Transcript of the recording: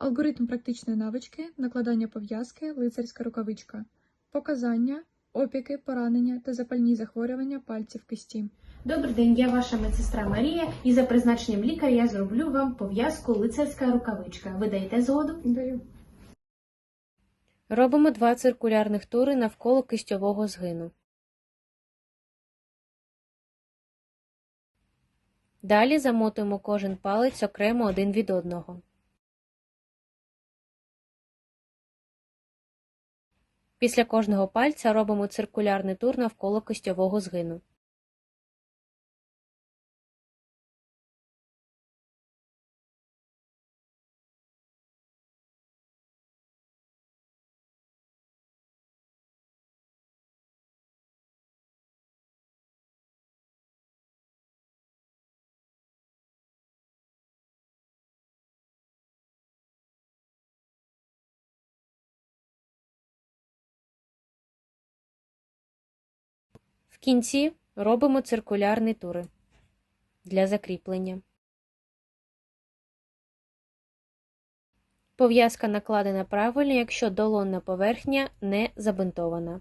Алгоритм практичної навички, накладання пов'язки, лицарська рукавичка. Показання, опіки, поранення та запальні захворювання пальців кисті. Добрий день, я ваша медсестра Марія, і за призначенням лікаря я зроблю вам пов'язку лицарська рукавичка. Ви даєте згоду? Даю. Робимо два циркулярних тури навколо кистьового згину. Далі замотуємо кожен палець окремо один від одного. Після кожного пальця робимо циркулярний тур навколо кистьового згину. Кінці робимо циркулярні тури для закріплення. Пов'язка накладена правильно, якщо долонна поверхня не забинтована.